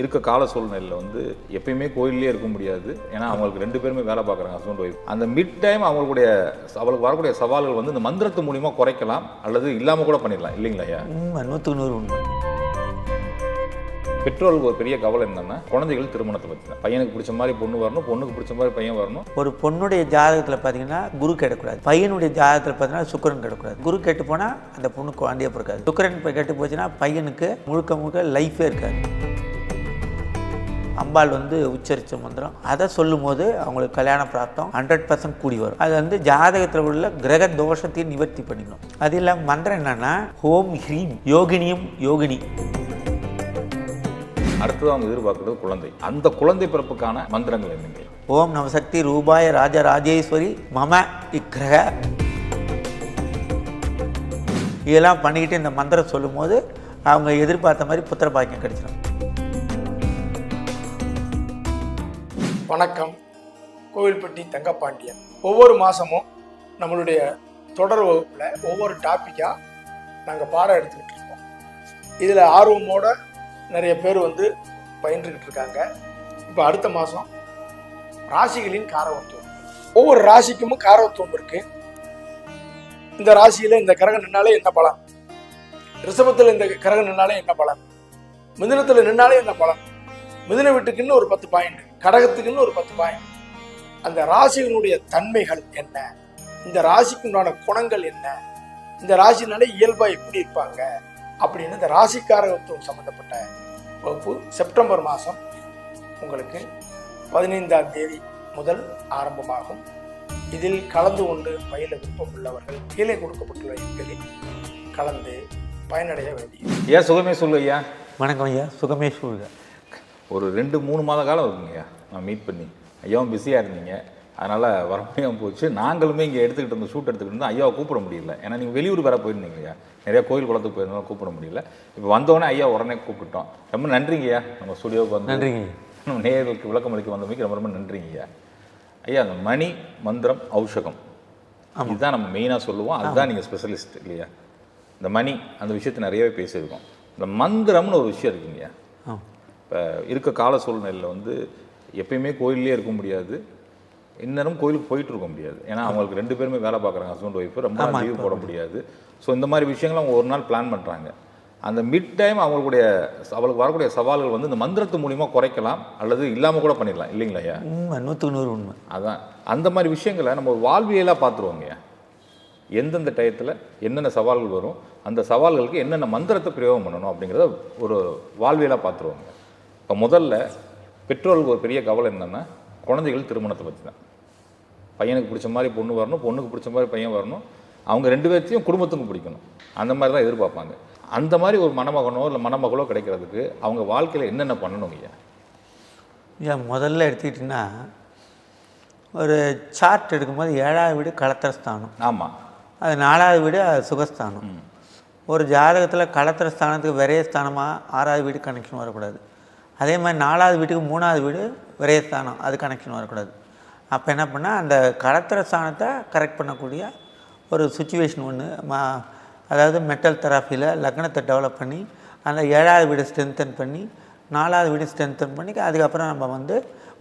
இருக்க கால சூழ்நிலையில் வந்து எப்பயுமே கோயிலே இருக்க முடியாது. ஏன்னா அவங்களுக்கு ரெண்டு பேருமே வேலை பார்க்குறாங்க ஹஸ்பண்ட் ஒய்ஃப் அந்த மிட் டைம் அவங்களுடைய அவளுக்கு வரக்கூடிய சவால்கள் வந்து இந்த மந்திரத்து மூலியமா குறைக்கலாம் அல்லது இல்லாமல் கூட பண்ணிடலாம். இல்லைங்களா ஐயா? நூற்றுக்கு நூறு உண்மை. பெற்றோர்களுக்கு ஒரு பெரிய கவலை என்னன்னா குழந்தைகள் திருமணத்தை பற்றி தான் பையனுக்கு பிடிச்ச மாதிரி பொண்ணு வரணும் பொண்ணுக்கு பிடிச்ச மாதிரி பையன் வரணும். ஒரு பொண்ணுடைய ஜாதகத்தில் பார்த்தீங்கன்னா குரு கெடக்கூடாது. பையனுடைய ஜாதகத்தில் பார்த்தீங்கன்னா சுக்கிரன் கெடக்கூடாது. குரு கெட்டு போனால் அந்த பொண்ணு குழந்தையே பிறக்காது. சுக்கிரன் கெட்டு போச்சுன்னா பையனுக்கு முழுக்க முழுக்க லைஃபே இருக்காது. அம்பாள் வந்து உச்சரித்த மந்திரம். அதை சொல்லும்போது அவங்களுக்கு கல்யாண பிராப்தம் ஹண்ட்ரட் பர்சன்ட் கூடி வரும். அது வந்து ஜாதகத்தில் உள்ள கிரக தோஷத்தையும் நிவர்த்தி பண்ணிக்கணும் அது இல்லாமல் மந்திரம் என்னன்னா ஹோம் ஹ்ரீம் யோகினியும் யோகினி. அடுத்தது அவங்க எதிர்பார்க்கறது குழந்தை. அந்த குழந்தை பிறப்புக்கான மந்திரங்கள் என்னங்க? ஓம் நவசக்தி ரூபாய ராஜ ராஜேஸ்வரி மம இக்கிரக இதெல்லாம் பண்ணிக்கிட்டு இந்த மந்திரம் சொல்லும்போது அவங்க எதிர்பார்த்த மாதிரி புத்திர பாக்கியம் கிடைச்சிடும் வணக்கம். கோவில்பட்டி தங்கப்பாண்டியன். ஒவ்வொரு மாதமும் நம்மளுடைய தொடர் வகுப்பில் ஒவ்வொரு டாப்பிக்காக நாங்கள் பாடம் எடுத்துக்கிட்டு இருக்கோம். இதில் ஆர்வமோட நிறைய பேர் வந்து பயின்றுக்கிட்டு இருக்காங்க. இப்போ அடுத்த மாதம் ராசிகளின் காரவத்துவம் ஒவ்வொரு ராசிக்கும் காரவத்துவம் இருக்குது இந்த ராசியில் இந்த கிரகம் நின்னாலே என்ன பலன்? ரிஷபத்தில் இந்த கிரகம் நின்னாலே என்ன பலன்? மிதனத்தில் நின்னாலே என்ன பலன்? மிதுன வீட்டுக்குன்னு ஒரு பத்து பாயிண்ட் கடகத்துக்குன்னு ஒரு பத்து பாயிண்ட் அந்த ராசிகளுடைய தன்மைகள் என்ன? இந்த ராசிக்கு உண்டான குணங்கள் என்ன? இந்த ராசினாலே இயல்பா எப்படி இருப்பாங்க? அப்படின்னு இந்த ராசிக்காரகத்துவம் சம்பந்தப்பட்ட வகுப்பு செப்டம்பர் மாதம் உங்களுக்கு பதினைந்தாம் தேதி முதல் ஆரம்பமாகும். இதில் கலந்து கொண்டு பயில விருப்பம் உள்ளவர்கள் கீழே கொடுக்கப்பட்டுள்ள எண்களில் கலந்து பயனடைய வேண்டியது. ஐயா சுகமே சொல்லு ஐயா. வணக்கம் ஐயா. சுகமே சூழ்க ஒரு ரெண்டு மூணு மாத காலம் இருக்குங்க ஐயா நான் மீட் பண்ணி. ஐயாவும் பிஸியாக இருந்தீங்க. அதனால் வர முடியாமல் போச்சு. நாங்களுமே இங்கே எடுத்துக்கிட்டு இருந்த ஷூட் எடுத்துக்கிட்டு இருந்தோம் ஐயாவை கூப்பிட முடியல. ஏன்னா நீங்கள் வெளியூர் வேற போயிருந்தீங்க ஐயா நிறைய கோயில் குளத்துக்கு போயிருந்தோம் கூப்பிட முடியல. இப்போ வந்தோடனே ஐயா உடனே கூப்பிட்டோம் ரொம்ப நன்றிங்க ஐயா நம்ம ஸ்டுடியோவுக்கு வந்து நன்றிங்க. நம்ம நேயர்களுக்கு விளக்கம் அளிக்க வந்தமைக்கு ரொம்ப ரொம்ப நன்றிங்க ஐயா அந்த மணி மந்திரம் ஔஷகம் இதுதான் நம்ம மெயினாக சொல்லுவோம். அதுதான் நீங்கள் ஸ்பெஷலிஸ்ட் இல்லையா? இந்த மணி அந்த விஷயத்தை நிறையவே பேசியிருக்கோம். இந்த மந்திரம்னு ஒரு விஷயம் இருக்குங்கய்யா. இப்போ இருக்க கால சூழ்நிலையில் வந்து எப்பயுமே கோயிலே இருக்க முடியாது. இந்நேரம் கோயிலுக்கு போயிட்டு இருக்க முடியாது. ஏன்னா அவங்களுக்கு ரெண்டு பேருமே வேலை பார்க்குறாங்க ஹஸ்பண்ட் ஒய்ஃப் ரொம்ப லீவ் போட முடியாது. ஸோ இந்த மாதிரி விஷயங்களை அவங்க ஒரு நாள் பிளான் பண்ணுறாங்க அந்த மிட் டைம் அவங்களுடைய அவளுக்கு வரக்கூடிய சவால்கள் வந்து இந்த மந்திரத்து மூலியமாக குறைக்கலாம் அல்லது இல்லாமல் கூட பண்ணிடலாம். இல்லைங்களா ஐயா? உண்மை. நூற்றுக்கு நூறு உண்மை. அதான். அந்த மாதிரி விஷயங்களை நம்ம ஒரு வாழ்வியலாக பார்த்துருவோங்கய்யா எந்தெந்த டயத்தில் என்னென்ன சவால்கள் வரும் அந்த சவால்களுக்கு என்னென்ன மந்திரத்தை பிரயோகம் பண்ணணும் அப்படிங்கிறத ஒரு வாழ்வியலாக பார்த்துருவோங்க இப்போ முதல்ல பெற்றோர்களுக்கு ஒரு பெரிய கவலை என்னென்னா குழந்தைகள் திருமணத்தை பற்றி தான். பையனுக்கு பிடிச்ச மாதிரி பொண்ணு வரணும் பொண்ணுக்கு பிடிச்ச மாதிரி பையன் வரணும். அவங்க ரெண்டு பேர்த்தையும் குடும்பத்துக்கும் பிடிக்கணும். அந்த மாதிரி தான் எதிர்பார்ப்பாங்க. அந்த மாதிரி ஒரு மணமகனோ இல்லை மணமகளோ கிடைக்கிறதுக்கு அவங்க வாழ்க்கையில் என்னென்ன பண்ணணும் ஐயா ஐயா முதல்ல எடுத்துக்கிட்டிங்கன்னா ஒரு சார்ட் எடுக்கும்போது ஏழாவது வீடு களத்திர ஸ்தானம் ஆமாம் அது நாலாவது வீடு அது சுகஸ்தானம். ஒரு ஜாதகத்தில் களத்திர ஸ்தானத்துக்கு விரைய ஸ்தானமாக ஆறாவது வீடு கனெக்ஷன் வரக்கூடாது. அதே மாதிரி நாலாவது வீட்டுக்கு மூணாவது வீடு விரைய ஸ்தானம் அது கனெக்ஷன் வரக்கூடாது. அப்போ என்ன பண்ணால் அந்த களத்திர ஸ்தானத்தை கரெக்ட் பண்ணக்கூடிய ஒரு சுச்சுவேஷன் ஒன்று மா அதாவது மெட்டல் தெராப்பியில் லக்னத்தை டெவலப் பண்ணி அந்த ஏழாவது வீடு ஸ்ட்ரென்தன் பண்ணி நாலாவது வீடு ஸ்ட்ரென்தன் பண்ணி அதுக்கப்புறம் நம்ம வந்து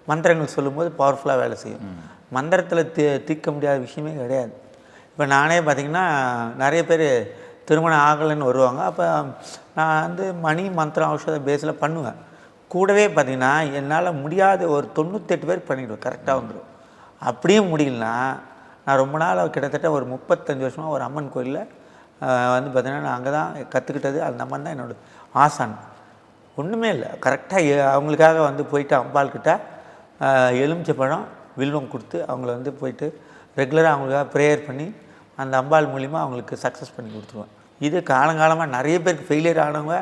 மந்திரங்கள் சொல்லும்போது பவர்ஃபுல்லாக வேலை செய்யும். மந்திரத்தில் தி தீர்க்க முடியாத விஷயமே கிடையாது. இப்போ நானே பார்த்திங்கன்னா நிறைய பேர் திருமணம் ஆகலைன்னு வருவாங்க. அப்போ நான் வந்து மணி மந்திரம் ஔஷத பேஸில் பண்ணுவேன். கூடவே பார்த்திங்கன்னா என்னால் முடியாத ஒரு தொண்ணூத்தெட்டு பேர் பண்ணிவிடுவேன் கரெக்டாக வந்துடும் அப்படியும் முடியலனா நான் ரொம்ப நாள் கிட்டத்தட்ட ஒரு முப்பத்தஞ்சு வருஷமாக ஒரு அம்மன் கோயிலில் வந்து பார்த்திங்கன்னா நான் அங்கே தான் கற்றுக்கிட்டது அந்த அம்மன் தான் என்னோட ஆசான். ஒன்றுமே இல்லை. கரெக்டாக அவங்களுக்காக வந்து போயிட்டு அம்பாள்கிட்ட எலுமிச்சை பழம் வில்வம் கொடுத்து அவங்கள வந்து போயிட்டு ரெகுலராக அவங்களுக்காக ப்ரேயர் பண்ணி அந்த அம்பாள் மூலிமா அவங்களுக்கு சக்ஸஸ் பண்ணி கொடுத்துருவேன். இது காலங்காலமாக நிறைய பேருக்கு ஃபெயிலியர் ஆனவங்க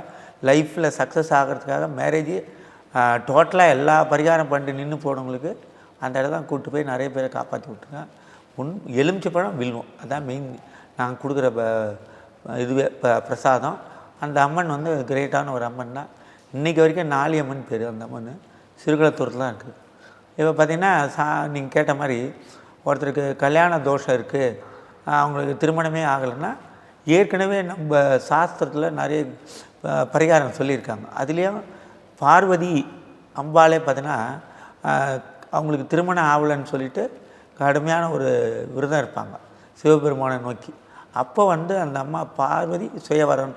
லைஃப்பில் சக்ஸஸ் ஆகிறதுக்காக மேரேஜ் டோட்டலாக எல்லா பரிகாரம் பண்ணிட்டு நின்று போனவங்களுக்கு அந்த இடத்துல தான் கூப்பிட்டு போய் நிறைய பேரை காப்பாற்றி விட்டுருங்க உன் எலுமிச்சை பழம் வில்வம். அதான் மெயின் நாங்கள் கொடுக்குற ப- இதுவே ப- பிரசாதம். அந்த அம்மன் வந்து கிரேட்டான ஒரு அம்மன் தான். இன்றைக்கி வரைக்கும் நாலி அம்மன் பேர் அந்த அம்மன். சிறுகுளத்தூரத்தில் தான் இருக்குது. இப்போ பார்த்திங்கன்னா சா நீங்கள் கேட்ட மாதிரி ஒருத்தருக்கு கல்யாண தோஷம் இருக்குது அவங்களுக்கு திருமணமே ஆகலைன்னா ஏற்கனவே நம்ம சாஸ்திரத்தில் நிறைய பரிகாரம் சொல்லியிருக்காங்க. அதுலேயும் பார்வதி அம்பாலே பார்த்தீங்கன்னா அவங்களுக்கு திருமணம் ஆகலைன்னு சொல்லிட்டு கடுமையான ஒரு விரதம் இருப்பாங்க. சிவபெருமானை நோக்கி. அப்போ வந்து அந்த அம்மா பார்வதி சுயவரம்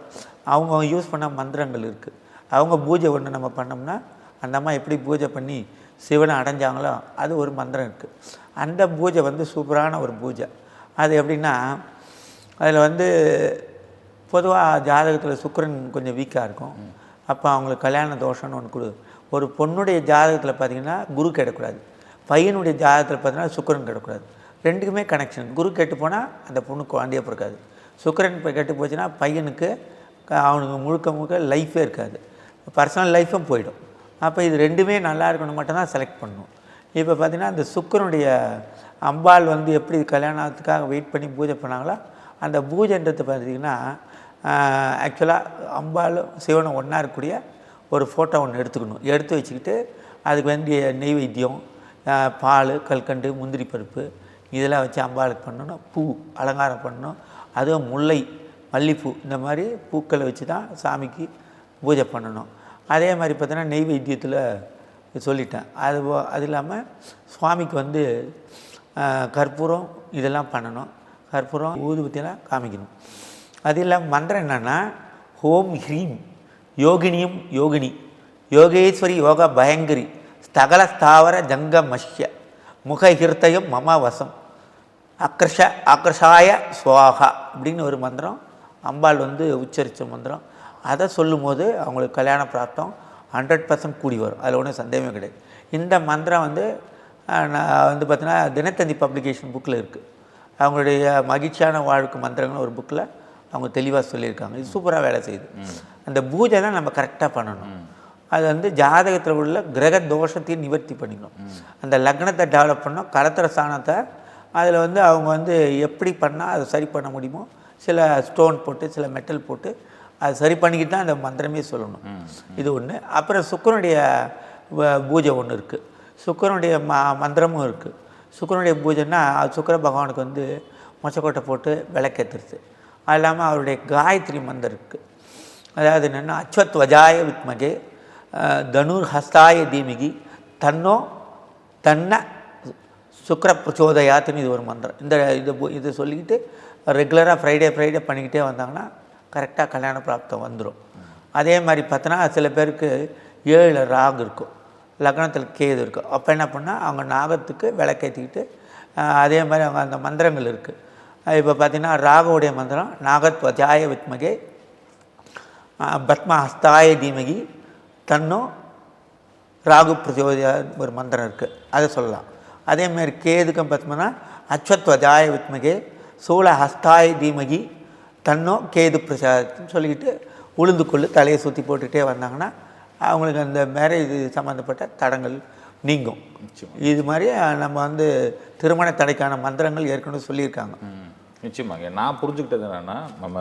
அவங்க யூஸ் பண்ண மந்திரங்கள் இருக்குது அவங்க பூஜை ஒன்று நம்ம பண்ணோம்னா அந்த அம்மா எப்படி பூஜை பண்ணி சிவனை அடைஞ்சாங்களோ அது ஒரு மந்திரம் இருக்குது அந்த பூஜை வந்து சூப்பரான ஒரு பூஜை. அது எப்படின்னா அதில் வந்து பொதுவாக ஜாதகத்தில் சுக்கரன் கொஞ்சம் வீக்காக இருக்கும். அப்போ அவங்களுக்கு கல்யாண தோஷம்னு ஒன்று கொடு. ஒரு பொண்ணுடைய ஜாதகத்தில் பார்த்தீங்கன்னா குரு கெடக்கூடாது. பையனுடைய ஜாதகத்தில் பார்த்தீங்கன்னா சுக்கிரன் கெடக்கூடாது. ரெண்டுக்குமே கனெக்ஷன் குரு கெட்டு போனால் அந்த பொண்ணு குழந்தையே பிறக்காது. சுக்கிரன் இப்போ கெட்டு போச்சுன்னா பையனுக்கு அவனுக்கு முழுக்க முழுக்க லைஃபே இருக்காது. பர்சனல் லைஃப்பும் போயிடும். அப்போ இது ரெண்டுமே நல்லா இருக்கணும் மட்டும்தான் செலக்ட் பண்ணணும். இப்போ பார்த்தீங்கன்னா அந்த சுக்கரனுடைய அம்பாள் வந்து எப்படி கல்யாணத்துக்காக வெயிட் பண்ணி பூஜை பண்ணாங்களோ அந்த பூஜைன்றது பார்த்தீங்கன்னா ஆக்சுவலாக அம்பாலும் சிவனும் ஒன்றா இருக்கக்கூடிய ஒரு ஃபோட்டோ ஒன்று எடுத்துக்கணும். எடுத்து வச்சுக்கிட்டு அதுக்கு வேண்டிய நெய்வேத்தியம் பால் கல்கண்டு முந்திரி பருப்பு இதெல்லாம் வச்சு அம்பாளுக்கு பண்ணணும். பூ அலங்காரம் பண்ணணும். அதுவும் முல்லை மல்லிப்பூ இந்த மாதிரி பூக்களை வச்சு தான் சாமிக்கு பூஜை பண்ணணும். அதே மாதிரி பார்த்தோன்னா நெய்வேத்தியத்தில் சொல்லிட்டேன். அது அது இல்லாமல் சுவாமிக்கு வந்து கற்பூரம் இதெல்லாம் பண்ணணும். கற்பூரம் ஊதுபத்தியெல்லாம் காமிக்கணும். அது இல்லாமல் மந்திரம் என்னென்னா ஹோம் ஹ்ரீம் யோகினியும் யோகினி யோகேஸ்வரி யோக பயங்கரி ஸ்தகல ஸ்தாவர ஜங்க மஷ்ய முகஹிருத்தயம் மம வசம் அக்ரஷ அக்ரஷாய சுவாகா அப்படின்னு ஒரு மந்திரம். அம்பாள் வந்து உச்சரித்த மந்திரம். அதை சொல்லும்போது அவங்களுக்கு கல்யாண பிராப்தம் ஹண்ட்ரட் பர்சன்ட் கூடி வரும். அதில் ஒன்றும் சந்தேகமே கிடையாது. இந்த மந்திரம் வந்து நான் வந்து பார்த்தீங்கன்னா தினத்தந்தி பப்ளிகேஷன் புக்கில் இருக்குது அவங்களுடைய மகிழ்ச்சியான வாழ்க்கை மந்திரங்கள் ஒரு புக்கில் அவங்க தெளிவாக சொல்லியிருக்காங்க. இது சூப்பராக வேலை செய்யுது. அந்த பூஜை தான் நம்ம கரெக்டாக பண்ணணும். அது வந்து ஜாதகத்தில் உள்ள கிரக தோஷத்தையும் நிவர்த்தி பண்ணிக்கணும். அந்த லக்னத்தை டெவலப் பண்ணோம் கலத்திர ஸ்தானத்தை அதில் வந்து அவங்க வந்து எப்படி பண்ணால் அதை சரி பண்ண முடியுமோ சில ஸ்டோன் போட்டு சில மெட்டல் போட்டு அதை சரி பண்ணிக்கிட்டு தான் அந்த மந்திரமே சொல்லணும். இது ஒன்று அப்புறம் சுக்கரனுடைய வ- பூஜை ஒன்று இருக்குது சுக்கரனுடைய ம மந்திரமும் இருக்குது சுக்கரனுடைய பூஜைன்னா அது சுக்கிர பகவானுக்கு வந்து மொச்சக்கொட்டை போட்டு விளக்கேற்றுருது அது இல்லாமல் அவருடைய காயத்ரி மந்திரம் இருக்குது அதாவது என்னென்னா அஸ்வத் வஜாய வித்மகே தனுர் ஹஸ்தாய தீமிகி தன்னோ தன்னை சுக்கர பிரச்சோதயாத்துன்னு இது ஒரு மந்திரம். இந்த இது இதை சொல்லிக்கிட்டு ரெகுலராக ஃப்ரைடே ஃப்ரைடே பண்ணிக்கிட்டே வந்தாங்கன்னா கரெக்டாக கல்யாண பிராப்தம் வந்துடும் அதே மாதிரி பார்த்தோன்னா சில பேருக்கு ஏழு ராகு இருக்கும் லக்னத்தில் கேது இருக்கும். அப்போ என்ன பண்ணால் அவங்க நாகத்துக்கு விளக்கேற்றிக்கிட்டு அதே மாதிரி அவங்க அந்த மந்திரங்கள் இருக்குது இப்போ பார்த்தீங்கன்னா ராகுவுடைய மந்திரம் நாகத்வஜாய வித்மகே பத்ம ஹஸ்தாய தீமகி தன்னோ ராகு பிரச்சோதயா ஒரு மந்திரம் இருக்குது அதை சொல்லலாம். அதேமாதிரி கேதுக்கம் பார்த்தோம்னா அஸ்வத்வஜாய வித்மகே சூல ஹஸ்தாய தீமகி தன்னோ கேது பிரசாதம்னு சொல்லிக்கிட்டு உளுந்து கொள்ளு தலையை சுற்றி போட்டுகிட்டே வந்தாங்கன்னா அவங்களுக்கு அந்த மேரேஜ் சம்மந்தப்பட்ட தடங்கள் நீங்கும். இது மாதிரி நம்ம வந்து திருமண தடைக்கான மந்திரங்கள் ஏற்கனவே சொல்லியிருக்காங்க. ம், நிச்சயமாங்க. நான் புரிஞ்சுக்கிட்டது என்னன்னா நம்ம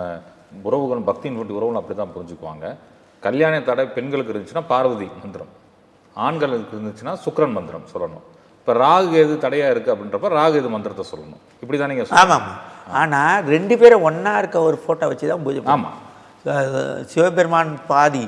உறவுகள் பக்தியின் வீட்டு உறவுகள் அப்படி தான் புரிஞ்சுக்குவாங்க. கல்யாண தடை பெண்களுக்கு இருந்துச்சுன்னா பார்வதி மந்திரம். ஆண்களுக்கு இருந்துச்சுன்னா சுக்கிரன் மந்திரம் சொல்லணும். இப்போ ராகு எது தடையா இருக்கு அப்படின்றப்ப ராகு எது மந்திரத்தை சொல்லணும். இப்படி தான் நீங்கள் ஆமாம் ஆனால் ரெண்டு பேரும் ஒன்றா இருக்க ஒரு ஃபோட்டோ வச்சு தான் பூஜை. ஆமாம் சிவபெருமான் பாதி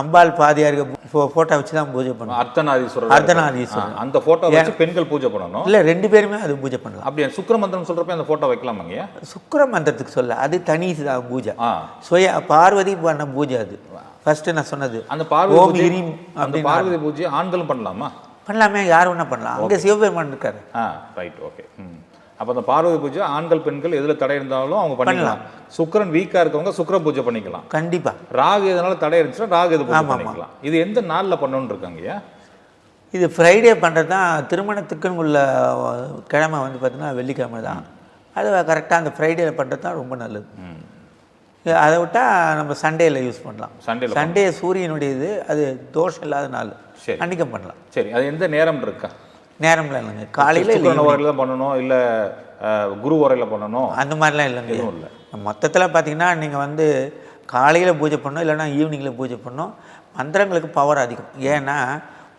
அம்பாள் பாதியாக இருக்க ஃபோட்டோ வச்சு தான் பூஜை பண்ணணும் அர்த்தநாதீஸ்வரர் அர்த்தநாரீஸ்வரர். ஆ, அந்த போட்டோ வச்சு பெண்கள் பூஜை பண்ணணும். இல்லை ரெண்டு பேருமே அது பூஜை பண்ணலாம். அப்படியே சுக்கிர மந்திரம் சொல்றப்ப அந்த போட்டோ வைக்கலாமாங்க சுக்கிர மந்திரத்துக்கு சொல்ல அது தனி பூஜை. சுய பார்வதி பண்ண பூஜை அது. ஃபர்ஸ்ட் நான் சொன்னது. அந்த பார்வதி அந்த பார்வதி பூஜை ஆண்களும் பண்ணலாமா? பண்ணலாமே யார் வேணா பண்ணலாம். அங்கே சிவபெருமான் இருக்காரு. ஆ ரைட் ஓகே அப்போ அந்த பார்வதி பூஜை ஆண்கள் பெண்கள் எதில் தடை இருந்தாலும் அவங்க பண்ணிக்கலாம். சுக்கிரன் வீக்காக இருக்கவங்க சுக்கிர பூஜை பண்ணிக்கலாம். கண்டிப்பா. ராகு எதனால தடை இருந்துச்சுன்னா ராகு எது பூஜை. பண்ணிக்கலாம். இது எந்த நாளில் பண்ணணும்னு இருக்காங்கய்யா இது ஃப்ரைடே பண்ணுறது தான். திருமணத்துக்குன்னு உள்ள கிழமை வந்து பார்த்தீங்கன்னா வெள்ளிக்கிழமை தான். அது கரெக்டாக அந்த ஃப்ரைடேல பண்ணுறது தான் ரொம்ப நல்லது. இது அதை விட்டால் நம்ம சண்டேல யூஸ் பண்ணலாம். சண்டேல சண்டே சூரியனுடைய இது அது தோஷம் இல்லாத நாள். அன்றைக்கும் பண்ணலாம். சரி அது எந்த நேரம் இருக்கா? நேரம்லாம் இல்லைங்க காலையில் தான் பண்ணணும் இல்லை குரு உரையில பண்ணணும். அந்த மாதிரிலாம் இல்லைங்க எதுவும் இல்லை. மொத்தத்தில் பார்த்தீங்கன்னா நீங்கள் வந்து காலையில் பூஜை பண்ணணும் இல்லைன்னா ஈவினிங்கில் பூஜை பண்ணணும். மந்திரங்களுக்கு பவர் அதிகம். ஏன்னா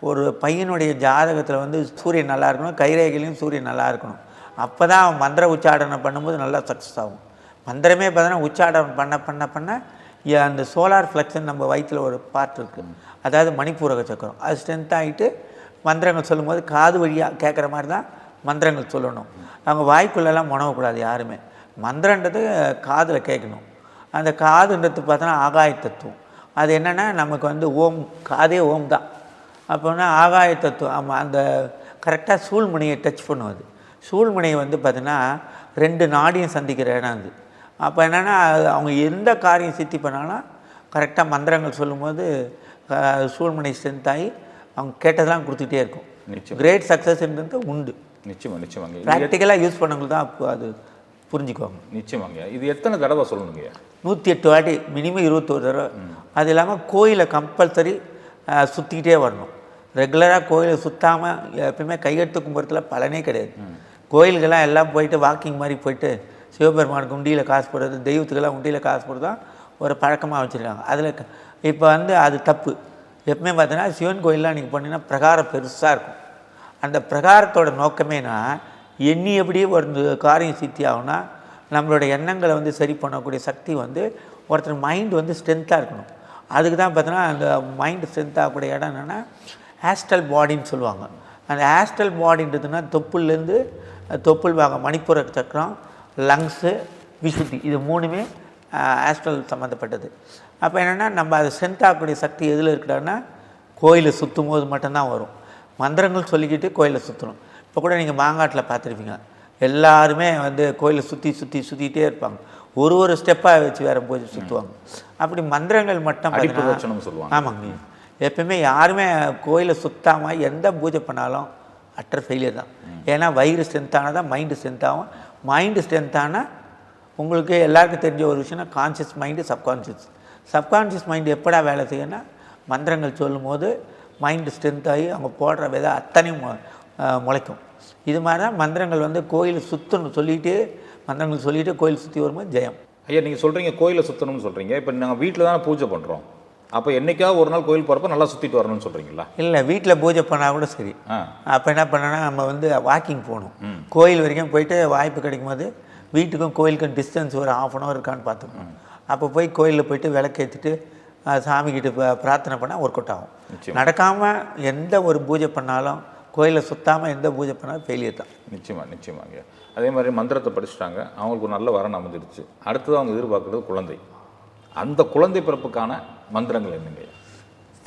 ஒரு பையனுடைய ஜாதகத்தில் வந்து சூரியன் நல்லா இருக்கணும் கைரேகையிலையும் சூரியன் நல்லா இருக்கணும். அப்போ தான் மந்திர உச்சாடனை பண்ணும்போது நல்லா சக்ஸஸ் ஆகும். மந்திரமே பார்த்தீங்கன்னா உச்சாடனம் பண்ண பண்ண பண்ண அந்த சோலார் ஃப்ளெக்ஷன் நம்ம வயிற்றில் ஒரு பார்ட் இருக்குது அதாவது மணிப்பூரக சக்கரம். அது ஸ்ட்ரென்த் ஆகிட்டு மந்திரங்கள் சொல்லும்போது காது வழியாக கேட்குற மாதிரி தான் மந்திரங்கள் சொல்லணும். அவங்க வாய்க்குள்ளெல்லாம் உணவக்கூடாது யாருமே. மந்திரன்றது காதில் கேட்கணும் அந்த காதுன்றது பார்த்தோன்னா ஆகாய தத்துவம் அது என்னென்னா நமக்கு வந்து ஓம் காதே ஓம் தான். அப்போனா ஆகாய தத்துவம் ஆமாம் அந்த கரெக்டாக சூழ்முனையை டச் பண்ணும் அது. சூழ்முனையை வந்து பார்த்திங்கன்னா ரெண்டு நாடியும் சந்திக்கிற இடம் அது. அப்போ என்னென்னா அவங்க எந்த காரியம் சித்தி பண்ணாலும் கரெக்டாக மந்திரங்கள் சொல்லும்போது அஹ், சூழ்முனை ஸ்ட்ரென்த் ஆகி அவங்க கேட்டதெல்லாம் கொடுத்துட்டே இருக்கும். நிச்சயம். கிரேட் சக்ஸஸ்ன்றது உண்டு. நிச்சயமா நிச்சயமாங்க. ப்ராக்டிக்கலாக யூஸ் பண்ணவங்களுக்கு தான் அப்போ அது புரிஞ்சுக்குவாங்க. நிச்சயமாங்க. இது எத்தனை தடவை சொல்லணுங்க? நூற்றி எட்டு வாட்டி மினிமம் இருபத்தோரு தடவை. அது இல்லாமல் கோயிலை கம்பல்சரி சுற்றிக்கிட்டே வரணும். ரெகுலராக கோயிலை சுற்றாமல் எப்பயுமே கையெடுத்து கும்புறதுல பலனே கிடையாது. கோயிலுக்கெல்லாம் எல்லாம் போயிட்டு வாக்கிங் மாதிரி போயிட்டு சிவபெருமானுக்கு உண்டியில் காசு போடுறது தெய்வத்துக்கெல்லாம் உண்டியில் காசு போடுறது தான் ஒரு பழக்கமாக வச்சுருக்காங்க. அதில் இப்போ வந்து அது தப்பு. எப்பவுமே பார்த்தீங்கன்னா சிவன் கோயிலெலாம் நீங்கள் போனீங்கன்னா பிரகாரம் பெருசாக இருக்கும். அந்த பிரகாரத்தோட நோக்கமேனா எண்ணி எப்படி ஒரு காரியம் சித்தி ஆகும்னா நம்மளோட எண்ணங்களை வந்து சரி பண்ணக்கூடிய சக்தி வந்து ஒருத்தர் மைண்ட் வந்து ஸ்ட்ரென்த்தாக இருக்கணும். அதுக்கு தான் பார்த்தோன்னா அந்த மைண்ட் ஸ்ட்ரென்த் ஆகக்கூடிய இடம் என்னென்னா ஆஸ்டல் பாடின்னு சொல்லுவாங்க. அந்த ஆஸ்டல் பாடின்றதுன்னா தொப்புள்லேருந்து தொப்புள் வாங்க மணிப்புற சக்கரம் லங்ஸு விசுத்தி இது மூணுமே ஆஸ்ட்ரல் சம்மந்தப்பட்டது அப்போ என்னென்னா நம்ம அதை ஸ்ட்ரென்த் ஆகக்கூடிய சக்தி எதில் இருக்கிறான்னா கோயிலை சுற்றும் போது மட்டும்தான் வரும். மந்திரங்கள் சொல்லிக்கிட்டு கோயிலை சுற்றணும் இப்போ கூட நீங்கள் மாங்காட்டில் பார்த்துருப்பீங்க. எல்லாருமே வந்து கோயிலை சுற்றி சுற்றி சுற்றிக்கிட்டே இருப்பாங்க. ஒரு ஒரு ஸ்டெப்பாக வச்சு வேறு பூஜை சுற்றுவாங்க அப்படி மந்திரங்கள் மட்டும் வச்சனம் சொல்லுவாங்க. ஆமாங்க. எப்பயுமே யாருமே கோயிலை சுத்தாமல் எந்த பூஜை பண்ணாலும் அட்டர் ஃபெயிலியர் தான். ஏன்னா வயிறு ஸ்ட்ரென்த் தான் மைண்டு ஸ்ட்ரென்த் ஆகும். மைண்டு ஸ்ட்ரென்த் ஆனால் உங்களுக்கு எல்லாருக்கும் தெரிஞ்ச ஒரு விஷயம்னா conscious mind subconscious subconscious mind எப்படா வேலை செய்யணும்னா மந்திரங்கள் சொல்லும்போது மைண்டு ஸ்ட்ரென்த் ஆகி அவங்க போடுற விதை அத்தனையும் முளைக்கும். இது மாதிரி தான் மந்திரங்கள் வந்து கோயில் சுற்றணும் சொல்லிகிட்டே மந்திரங்கள் சொல்லிகிட்டே கோயில் சுற்றி வரும்போது ஜெயம். ஐயா நீங்கள் சொல்கிறீங்க கோயிலை சுற்றணும்னு சொல்கிறீங்க இப்போ நாங்கள் வீட்டில் தானே பூஜை பண்ணுறோம் அப்போ என்னைக்காவது ஒரு நாள் கோயில் போகிறப்ப நல்லா சுற்றிட்டு வரணும்னு சொல்கிறீங்களா இல்லை வீட்டில் பூஜை பண்ணால் கூட சரி. அப்போ என்ன பண்ணோன்னா நம்ம வந்து வாக்கிங் போகணும். கோயில் வரைக்கும் போயிட்டு வாய்ப்பு கிடைக்கும் போது வீட்டுக்கும் கோயிலுக்கும் டிஸ்டன்ஸ் ஒரு ஆஃப் அன் ஹவர் இருக்கான்னு பார்த்துக்கணும். அப்போ போய் கோயிலில் போயிட்டு விளக்கேற்றிட்டு சாமிக்கிட்ட பிரார்த்தனை பண்ணால் ஒர்க் அவுட் ஆகும். நடக்காமல் எந்த ஒரு பூஜை பண்ணாலும் கோயிலை சுத்தாமல் எந்த பூஜை பண்ணாலும் ஃபெயிலியர் தான். நிச்சயமா நிச்சயமாங்க அதே மாதிரி மந்திரத்தை படிச்சுட்டாங்க. அவங்களுக்கு ஒரு நல்ல வரன் அமைஞ்சிருச்சு. அடுத்தது அவங்க எதிர்பார்க்குறது குழந்தை. அந்த குழந்தை பிறப்புக்கான மந்திரங்கள் என்னங்க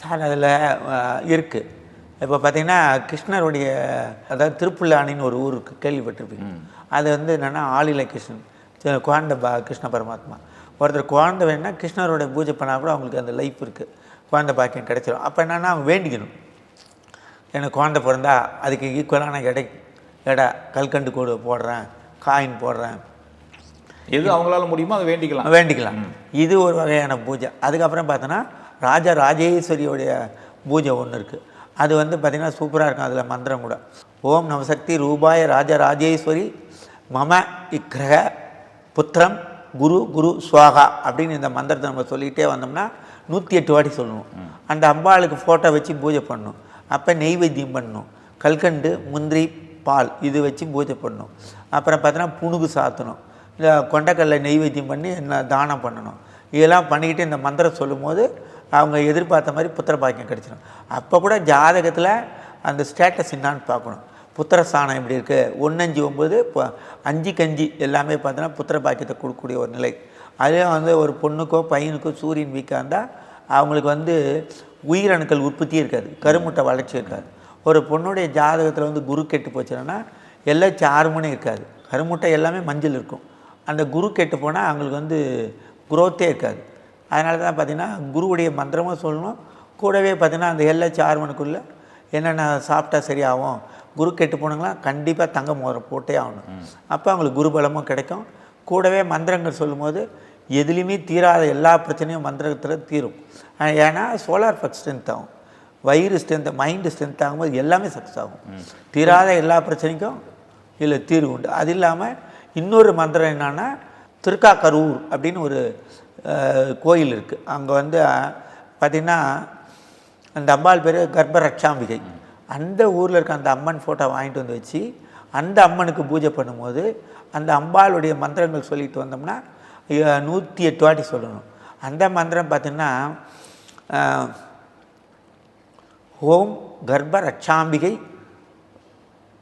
சார் அதில் இருக்குது இப்போ பார்த்தீங்கன்னா கிருஷ்ணருடைய அதாவது திருப்புல்லானின்னு ஒரு ஊர் இருக்குது கேள்விப்பட்டிருப்பீங்க. அது வந்து என்னென்னா ஆளிலை கிருஷ்ணன் குழந்தை பா கிருஷ்ண பரமாத்மா. ஒருத்தர் குழந்தை வேணும்னா கிருஷ்ணரோட பூஜை பண்ணால் கூட அவங்களுக்கு அந்த லைஃப் இருக்குது குழந்தை பாக்கியம் கிடைச்சிடும் அப்போ என்னென்னா அவங்க வேண்டிக்கணும். எனக்கு குழந்தை பிறந்தா அதுக்கு ஈக்குவலான எடை எடை கல்கண்டு கூடு போடுறேன் காயின் போடுறேன். எது அவங்களால முடியுமோ அதை வேண்டிக்கலாம். வேண்டிக்கலாம். இது ஒரு வகையான பூஜை. அதுக்கப்புறம் பார்த்தோன்னா ராஜா ராஜேஸ்வரியோடைய பூஜை ஒன்று இருக்குது அது வந்து பார்த்திங்கன்னா சூப்பராக இருக்கும். அதில் மந்திரம் கூட. ஓம் நவசக்தி ரூபாய ராஜ ராஜேஸ்வரி மம இக்ரக புத்திரம் குரு குரு ஸ்வாகா அப்படின்னு இந்த மந்திரத்தை நம்ம சொல்லிக்கிட்டே வந்தோம்னா நூற்றி எட்டு வாட்டி சொல்லணும். அந்த அம்பாளுக்கு ஃபோட்டோ வச்சு பூஜை பண்ணணும். அப்போ நெய்வேத்தியம் பண்ணணும். கல்கண்டு முந்திரி பால் இது வச்சு பூஜை பண்ணணும். அப்புறம் பார்த்தோன்னா புணுகு சாத்தணும். இந்த கொண்டக்கடலை நெய்வேத்தியம் பண்ணி என்ன தானம் பண்ணணும். இதெல்லாம் பண்ணிக்கிட்டு இந்த மந்திரம் சொல்லும்போது அவங்க எதிர்பார்த்த மாதிரி புத்திர பாக்கியம் கிடைச்சிடும் அப்போ கூட ஜாதகத்தில் அந்த ஸ்டேட்டஸ் என்னான்னு பார்க்கணும். புத்திர ஸ்தானம் எப்படி இருக்குது ஒன்றஞ்சு ஒம்பது இப்போ அஞ்சு கஞ்சி எல்லாமே பார்த்தோன்னா புத்திர பாக்கியத்தை கொடுக்கக்கூடிய ஒரு நிலை. அதே வந்து ஒரு பொண்ணுக்கோ பையனுக்கோ சூரியன் வீக்காக இருந்தால் அவங்களுக்கு வந்து உயிரணுக்கள் உற்பத்தியே இருக்காது கருமுட்டை வளர்ச்சி இருக்காது. ஒரு பொண்ணுடைய ஜாதகத்தில் வந்து குரு கெட்டு போச்சுன்னா எல்லாம் ஆறுமணி இருக்காது. கருமுட்டை எல்லாமே மஞ்சள் இருக்கும். அந்த குரு கெட்டு போனால் அவங்களுக்கு வந்து குரோத்தே இருக்காது. அதனால தான் பார்த்திங்கன்னா குருவுடைய மந்திரமும் சொல்லணும். கூடவே பார்த்திங்கன்னா அந்த எல்லா சார்மனுக்குள்ளே என்னென்ன சாப்பிட்டா சரியாகும் குரு கெட்டு போனாங்களா? கண்டிப்பாக தங்க மோதிரம் போட்டே ஆகணும். அப்போ அவங்களுக்கு குருபலமும் கிடைக்கும். கூடவே மந்திரங்கள் சொல்லும்போது எதுலேயுமே தீராத எல்லா பிரச்சனையும் மந்திரத்தில் தீரும். ஏன்னா சோலார் ஃபக் ஸ்ட்ரென்த் ஆகும். வயிறு ஸ்ட்ரென்த் மைண்டு ஸ்ட்ரென்த் ஆகும்போது எல்லாமே சக்ஸஸ் ஆகும். தீராத எல்லா பிரச்சனைக்கும் இல்லை தீர்வு உண்டு. அது இல்லாமல் இன்னொரு மந்திரம் என்னென்னா திருக்காக்கரூர் அப்படின்னு ஒரு கோயில் இருக்குது அங்கே வந்து பார்த்திங்கன்னா அந்த அம்பாள் பேர் கர்ப்பரட்சாம்பிகை அந்த ஊரில் இருக்க அந்த அம்மன் ஃபோட்டோ வாங்கிட்டு வந்து வச்சு அந்த அம்மனுக்கு பூஜை பண்ணும்போது அந்த அம்பாளுடைய மந்திரங்கள் சொல்லிட்டு வந்தோம்னா நூற்றி எட்டு வாட்டி சொல்லணும். அந்த மந்திரம் பார்த்திங்கன்னா ஓம் கர்ப்ப ரட்சாம்பிகை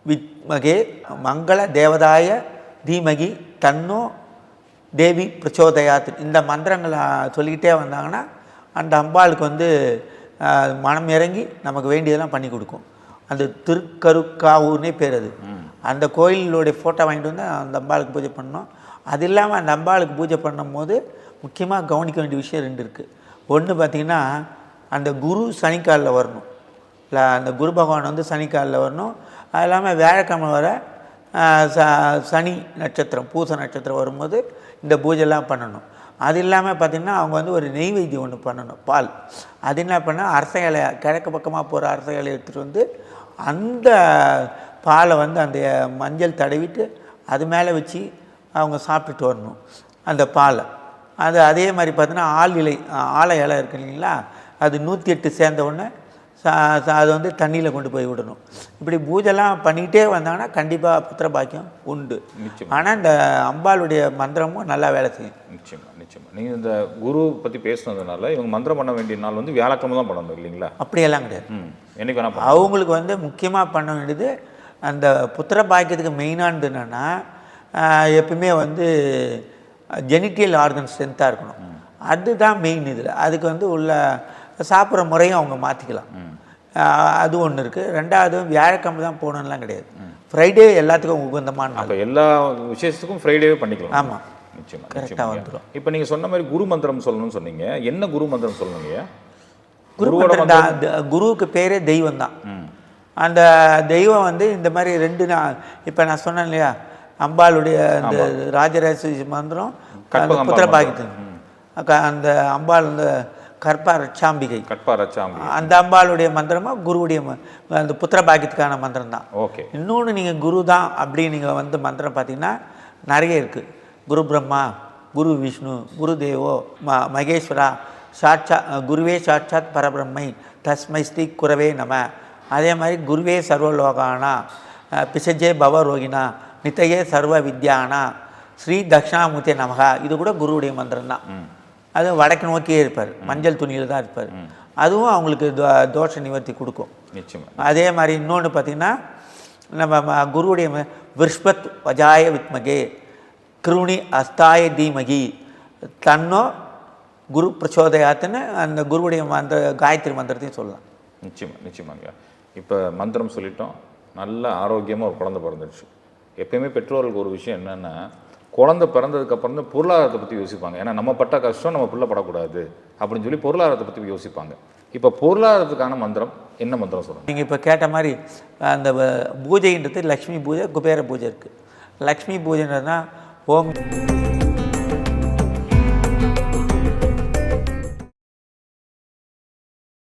வித்மகே மங்கள தேவதாய தீமகி தன்னோ தேவி பிரச்சோதயாத். இந்த மந்திரங்களை சொல்லிக்கிட்டே வந்தாங்கன்னா அந்த அம்பாளுக்கு வந்து மனம் இறங்கி நமக்கு வேண்டியதெல்லாம் பண்ணி கொடுக்கும். அந்த திருக்கருக்காவூர்னே பேர் அது. அந்த கோயிலுடைய ஃபோட்டோ வாங்கிட்டு வந்து அந்த அம்பாளுக்கு பூஜை பண்ணோம். அது இல்லாமல் அந்த அம்பாளுக்கு பூஜை பண்ணும்போது முக்கியமாக கவனிக்க வேண்டிய விஷயம் ரெண்டு இருக்குது ஒன்று பார்த்திங்கன்னா அந்த குரு சனிக்காலில் வரணும். இல்லை அந்த குரு பகவான் வந்து சனிக்காலில் வரணும். அது இல்லாமல் வியாழக்கிழமை வர ச சனி நட்சத்திரம் பூச நட்சத்திரம் வரும்போது இந்த பூஜைலாம் பண்ணணும். அது இல்லாமல் பார்த்திங்கன்னா அவங்க வந்து ஒரு நெய்வேத்தியம் ஒன்று பண்ணணும் பால். அது என்ன பண்ணால் அரச இலை கிழக்கு பக்கமாக போகிற அரச இலையை எடுத்துகிட்டு வந்து அந்த பாலை வந்து அந்த மஞ்சள் தடவிட்டு அது மேலே வச்சு அவங்க சாப்பிட்டுட்டு வரணும் அந்த பாலை. அது அதே மாதிரி பார்த்தீங்கன்னா ஆள் இலை ஆலை இலை இருக்கு இல்லைங்களா? அது நூற்றி எட்டு சேர்ந்த உடனே அது வந்து தண்ணியில் கொண்டு போய் விடணும். இப்படி பூஜைலாம் பண்ணிக்கிட்டே வந்தாங்கன்னா கண்டிப்பாக புத்திர பாக்கியம் உண்டு. நிச்சயமா. ஆனால் இந்த அம்பாளுடைய மந்திரமும் நல்லா வேலை செய்யும். நிச்சயமா நிச்சயமா. நீங்கள் இந்த குரு பற்றி பேசுனதுனால இவங்க மந்திரம் பண்ண வேண்டிய நாள் வந்து வியாழக்கிழமை தான் பண்ணணும் இல்லைங்களா? அப்படியெல்லாம் கிடையாது. ம் என்னைக்கு வேணா அவங்களுக்கு வந்து முக்கியமாக பண்ண வேண்டியது அந்த புத்திர பாக்கியத்துக்கு மெயினானது என்னென்னா எப்பவுமே வந்து ஜெனிட்டியல் ஆர்கன் ஸ்ட்ரென்த்தாக இருக்கணும். அதுதான் மெயின் இதில். அதுக்கு வந்து உள்ள சாப்பிட்ற முறையும் அவங்க மாற்றிக்கலாம் அது ஒன்று இருக்குது ரெண்டாவது வியாழக்கிழமை தான் போகணும்லாம் கிடையாது. ஃப்ரைடே எல்லாத்துக்கும் உகந்தமான அப்போ எல்லா விசேஷத்துக்கும் ஃப்ரைடேவே பண்ணிக்கலாம். ஆமா. நிச்சயமா கரெக்டாக வந்துடும் இப்போ நீங்கள் சொன்ன மாதிரி குரு மந்திரம் சொல்லணும்னு சொன்னீங்க. என்ன குரு மந்திரம் சொல்லணுங்க? குரு குருவோட குருவுக்கு பேரே தெய்வம் தான். அந்த தெய்வம் வந்து இந்த மாதிரி ரெண்டு நான் இப்போ நான் சொன்னேன் இல்லையா? அம்பாளுடைய இந்த ராஜராஜ மந்திரம் கற்பக அந்த அம்பாள் அந்த கற்பா ரட்சாம்பிகை கட்பா ரச்சாம்பி அந்த அம்பாளுடைய மந்திரமா குருவுடைய அந்த புத்திர பாக்கியத்துக்கான மந்திரம் தான் ஓகே. இன்னொன்று நீங்கள் குரு தான் அப்படி நீங்கள் வந்து மந்திரம் பார்த்தீங்கன்னா நிறைய இருக்குது குரு பிரம்மா குரு விஷ்ணு குரு தேவோ ம மகேஸ்வரா சாட்சா குருவே சாட்சாத் பரபிரம்மை தஸ்மை ஸ்ரீ குரவே நம. அதே மாதிரி குருவே சர்வலோகானா பிசஜே பவரோகினா நித்தையே சர்வ வித்யானா ஸ்ரீ தக்ஷணாமூர்த்தி நமகா. இது கூட குருவுடைய மந்திரம் தான் அது வடக்கு நோக்கியே இருப்பார். மஞ்சள் துணியில் தான் இருப்பார். அதுவும் அவங்களுக்கு தோ- தோஷ நிவர்த்தி கொடுக்கும். நிச்சயமா. அதே மாதிரி இன்னொன்று பார்த்தீங்கன்னா நம்ம குருவுடைய விருஷ்பத் வஜாய வித்மகே கிருணி அஸ்தாய தீமகி தன்னோ குரு பிரச்சோதயாத்துன்னு அந்த குருவுடைய மந்திர காயத்ரி மந்திரத்தையும் சொல்லலாம். நிச்சயமா நிச்சயமாங்க. இப்போ மந்திரம் சொல்லிட்டோம். நல்ல ஆரோக்கியமாக ஒரு குழந்தை பிறந்துடுச்சு எப்பயுமே பெற்றோர்களுக்கு ஒரு விஷயம் என்னென்னா குழந்தை பிறந்ததுக்கப்புறம் தான் பொருளாதாரத்தை பற்றி யோசிப்பாங்க. ஏன்னா நம்ம பட்ட கஷ்டம் நம்ம பிள்ளை படக்கூடாது அப்படின்னு சொல்லி பொருளாதாரத்தை பற்றி யோசிப்பாங்க. இப்போ பொருளாதாரத்துக்கான மந்திரம் என்ன மந்திரம் சொல்லணும் நீங்கள் இப்போ கேட்ட மாதிரி அந்த வ- பூஜைன்றது லக்ஷ்மி பூஜை குபேர பூஜை இருக்குது லக்ஷ்மி பூஜைன்றதுனா ஓம்